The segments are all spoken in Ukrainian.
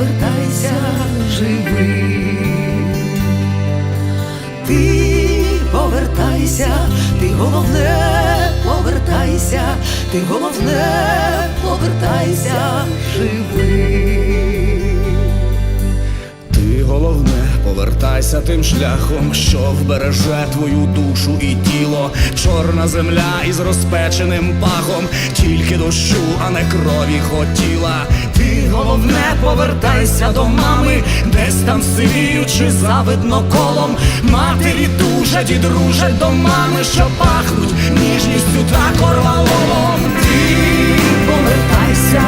повертайся живий. Ти повертайся, ти головне, повертайся, ти головне, повертайся живий. Ти головне, повертайся тим шляхом, що вбереже твою душу і чорна земля із розпеченим пахом, тільки дощу, а не крові хотіла. Ти головне, повертайся до мами, десь там сивіючи завидно колом. Матері дужать і дружать до мами, що пахнуть ніжністю та корвалолом. Ти повертайся,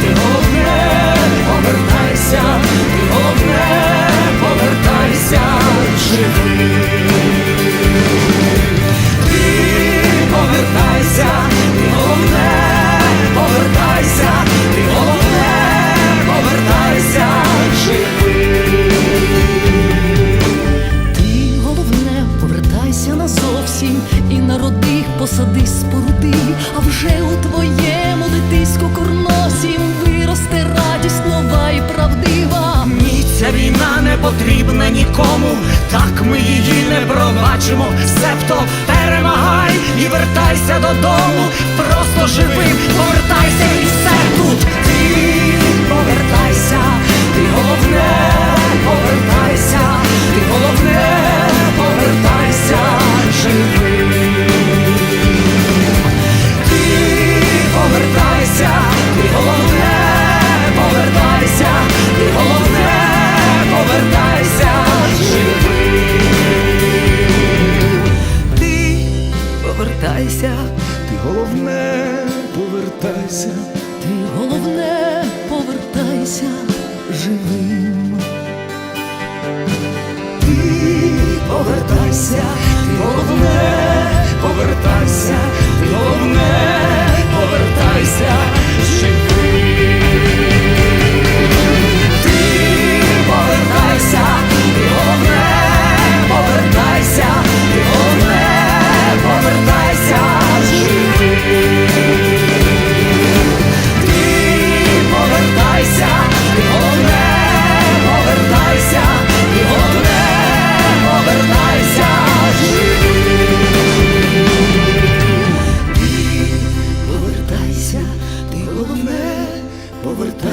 ти головне, повертайся, ти споруди, а вже у твоєму дитиську курносім виросте радість нова і правдива. Ні, ця війна не потрібна нікому, так ми її не пробачимо. Себто перемагай і вертайся додому, просто живим, повертайся повертайся. ти головне, повертайся живим. Ти повертайся, ти головне, повертайся, ти головне,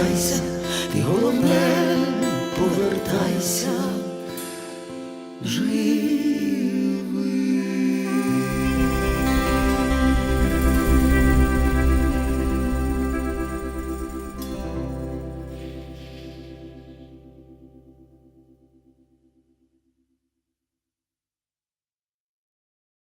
повертайся, ти головне, повертайся живим.